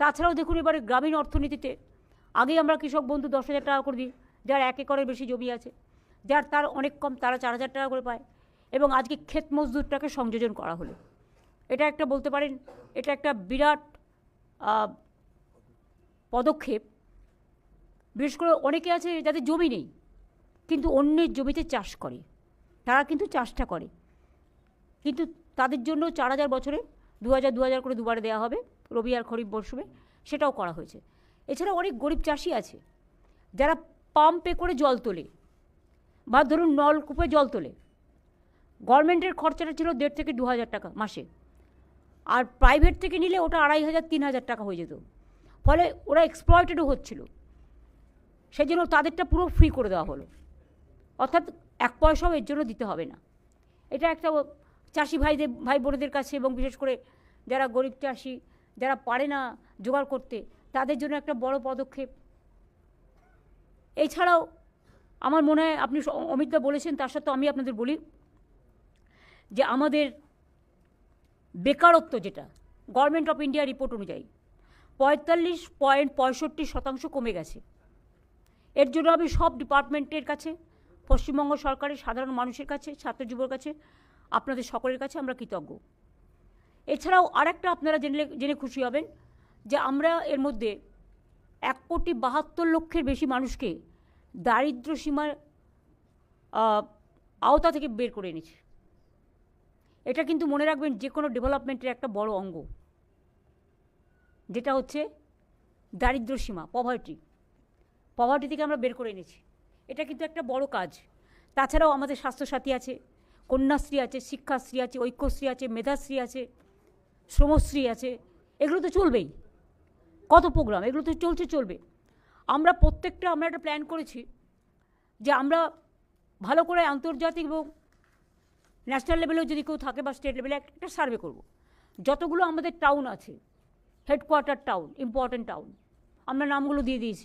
তাছাড়াও দেখুন এবারে গ্রামীণ অর্থনীতিতে, আগেই আমরা কৃষক বন্ধু দশ হাজার টাকা করে দিই, যার এক একরের বেশি জমি আছে, যার তার অনেক কম, তারা চার হাজার টাকা করে পায় এবং আজকে ক্ষেত মজদুরটাকে সংযোজন করা হলো। এটা একটা বলতে পারেন, এটা একটা বিরাট পদক্ষেপ। বিশেষ করে অনেকে আছে যাদের জমি নেই, কিন্তু অন্যের জমিতে চাষ করে, তারা কিন্তু চাষটা করে। কিন্তু তাদের জন্য চার হাজার বছরে দু হাজার দু হাজার করে দুবারে দেওয়া হবে। রবি আর খরিফ মরশুমে সেটাও করা হয়েছে। এছাড়া অনেক গরিব চাষি আছে, যারা পাম্পে করে জল তোলে বা ধরুন নলকূপে জল তোলে। গভর্নমেন্টের খরচাটা ছিল দেড় থেকে দু হাজার টাকা মাসে। আর প্রাইভেট থেকে নিলে ওটা আড়াই হাজার, তিন হাজার টাকা হয়ে যেত। ফলে ওরা এক্সপ্লয়েটেডও হচ্ছিল। সেই জন্য তাদেরটা পুরো ফ্রি করে দেওয়া হলো। অর্থাৎ এক পয়সাও এর জন্য দিতে হবে না। এটা একটা চাষি ভাইদের, ভাই বোনেদের কাছে এবং বিশেষ করে যারা গরিব চাষি যারা পারে না জোগাড় করতে, তাদের জন্য একটা বড় পদক্ষেপ। এছাড়াও আমার মনে হয় আপনি অমিতদা বলেছেন, তার সত্ত্বেও আমি আপনাদের বলি যে আমাদের বেকারত্ব যেটা গভর্নমেন্ট অফ ইন্ডিয়া রিপোর্ট অনুযায়ী পঁয়তাল্লিশ পয়েন্ট পঁয়ষট্টি শতাংশ কমে গেছে। এর জন্য আমি সব ডিপার্টমেন্টের কাছে, পশ্চিমবঙ্গ সরকারের সাধারণ মানুষের কাছে, ছাত্র যুবর কাছে, আপনাদের সকলের কাছে আমরা কৃতজ্ঞ। এছাড়াও আরেকটা আপনারা জেনে জেনে খুশি হবেন যে আমরা এর মধ্যে এক কোটি বাহাত্তর লক্ষের বেশি মানুষকে দারিদ্র্য সীমার আওতা থেকে বের করে এনেছি। এটা কিন্তু মনে রাখবেন যে কোনো ডেভেলপমেন্টের একটা বড় অঙ্গ। যেটা হচ্ছে দারিদ্র্য সীমা পভার্টি পভার্টি থেকে আমরা বের করে এনেছি। এটা কিন্তু একটা বড় কাজ। তাছাড়াও আমাদের স্বাস্থ্যসাথী আছে, কন্যাশ্রী আছে, শিক্ষাশ্রী আছে, ঐক্যশ্রী আছে, মেধাশ্রী আছে। শ্রমশ্রী আছে, এগুলো তো চলবেই। কত প্রোগ্রাম এগুলো তো চলছে, চলবে। আমরা প্রত্যেকটা, আমরা একটা প্ল্যান করেছি যে আমরা ভালো করে আন্তর্জাতিক এবং ন্যাশনাল লেভেলেও যদি কেউ থাকে বা স্টেট লেভেলে একটা সার্ভে করব। যতগুলো আমাদের টাউন আছে হেডকোয়ার্টার টাউন ইম্পর্ট্যান্ট টাউন আমরা নামগুলো দিয়ে দিয়েছি।